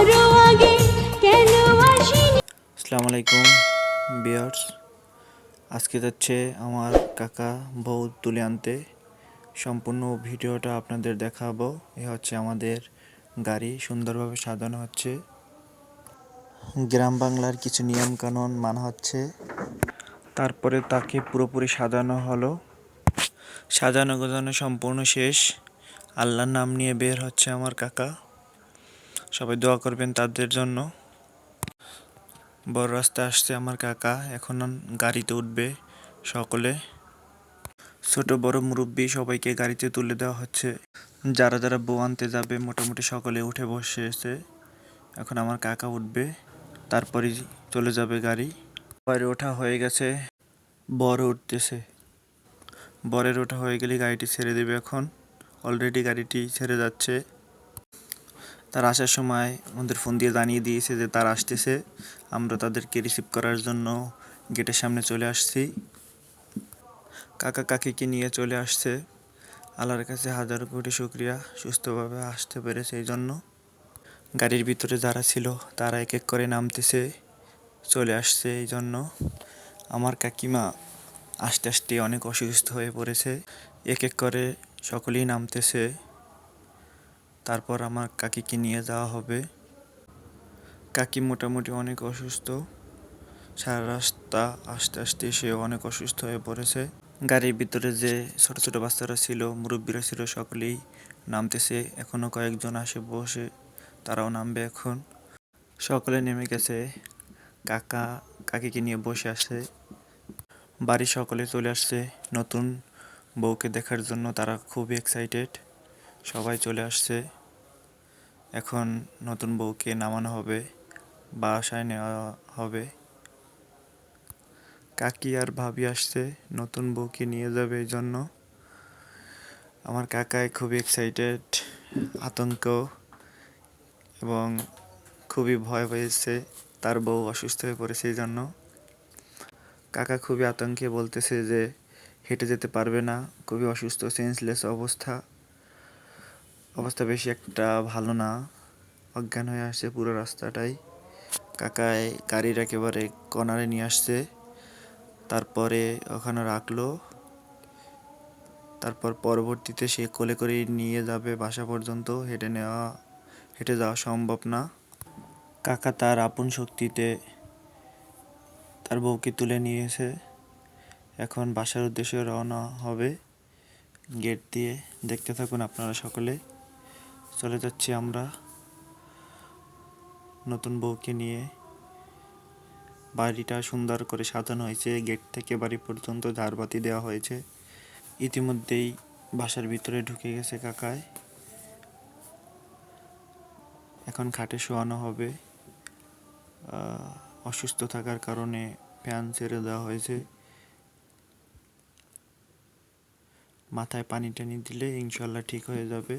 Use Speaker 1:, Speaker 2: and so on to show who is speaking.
Speaker 1: আসসালামু আলাইকুম বিয়ার্স আজকে যাচ্ছে আমার কাকা বউ তুলে আনতে। সম্পূর্ণ ভিডিওটা আপনাদের দেখাবো। এ হচ্ছে আমাদের গাড়ি, সুন্দরভাবে সাজানো হচ্ছে। গ্রাম বাংলার কিছু নিয়ম কানুন মানা হচ্ছে। তারপরে তাকে পুরোপুরি সাজানো হলো। সাজানো গোজানো সম্পূর্ণ শেষ। আল্লাহর নাম নিয়ে বের হচ্ছে আমার কাকা। সবাই দোয়া করবেন তাদের জন্য। বড় রাস্তা আসছে আমার কাকা, এখন গাড়িতে উঠবে সকলে। ছোট, বড় মুরব্বী সবাইকে গাড়িতে তুলে দেওয়া হচ্ছে। যারা যারা বউ আনতে যাবে, মোটামুটি সকলে উঠে বসেছে। এখন আমার কাকা উঠবে, তারপরেই চলে যাবে গাড়ি। বাইরে ওঠা হয়ে গেছে বর উঠতেছে। বরের ওঠা হয়ে গেলে গাড়িটি ছেড়ে দেবে এখন। অলরেডি গাড়িটি ছেড়ে যাচ্ছে। তার আসার সময় আমাদের ফোন দিয়ে জানিয়ে দিয়েছে যে তার আসতেছে। আমরা তাদেরকে রিসিভ করার জন্য গেটের সামনে চলে আসছি। কাকা কাকিকে নিয়ে চলে আসছে। আল্লাহর কাছে হাজার কোটি শুক্রিয়া, সুস্থভাবে আসতে পেরেছে এই জন্য। গাড়ির ভিতরে যারা ছিল, তারা এক এক করে নামতেছে, চলে আসছে এই জন্য। আমার কাকিমা আস্তে আস্তে অনেক অসুস্থ হয়ে পড়েছে। এক এক করে সকলেই নামতেছে। তারপর আমার কাকিকে নিয়ে যাওয়া হবে। কাকি মোটামুটি অনেক অসুস্থ। সারা রাস্তা আস্তে আস্তে সে অনেক অসুস্থ হয়ে পড়েছে। গাড়ির ভিতরে যে ছোট ছোট বাচ্চারা ছিল, মুরব্বীরা ছিল, সকলেই নামতেছে। এখনও কয়েকজন আসে বসে, তারাও নামবে এখন। সকলে নেমে গেছে। কাকা, কাকিকে নিয়ে বসে আছে। বাড়ি সকলে চলে আসছে। নতুন বউকে দেখার জন্য তারা খুবই এক্সাইটেড সবাই চলে আসছে। এখন নতুন বউকে নামানো হবে বাসায় নেওয়া হবে। কাকি আর ভাবি আসছে, নতুন বউকে নিয়ে যাবে এই জন্য। আমার কাকাই খুবই এক্সাইটেড আতঙ্ক, এবং খুবই ভয় পেয়েছে। তার বউ অসুস্থ হয়ে পড়েছে এই জন্য। কাকা খুবই আতঙ্কে বলতেছে যে, হেঁটে যেতে পারবে না, খুবই অসুস্থ সেন্সলেস অবস্থা। অবস্থা বেশি একটা ভালো না। অজ্ঞান হয়ে আসছে পুরো রাস্তাটাই। কাকায় গাড়ির একেবারে কর্নারে নিয়ে আসছে। তারপরে ওখানে রাখল। তারপর পরবর্তীতে সে কোলে করে নিয়ে যাবে বাসা পর্যন্ত। হেঁটে নেওয়া, হেঁটে যাওয়া সম্ভব না। কাকা তার আপন শক্তিতে তার বউকে তুলে নিয়েছে। এখন বাসার উদ্দেশ্যে রওনা হবে। গেট দিয়ে দেখতে থাকুন আপনারা সকলে। চলে যাচ্ছি আমরা নতুন বউকে নিয়ে। বাড়িটা সুন্দর করে সাজানো হয়েছে, গেট থেকে বাড়ি পর্যন্ত ঝাড়বাতি দেওয়া হয়েছে। ইতিমধ্যেই বাসার ভিতরে ঢুকে গেছে কাকায় এখন খাটে শোয়ানো হবে। অসুস্থ থাকার কারণে ফ্যান ছেড়ে দেওয়া হয়েছে। মাথায় পানি টানি দিলে ইনশাল্লাহ ঠিক হয়ে যাবে।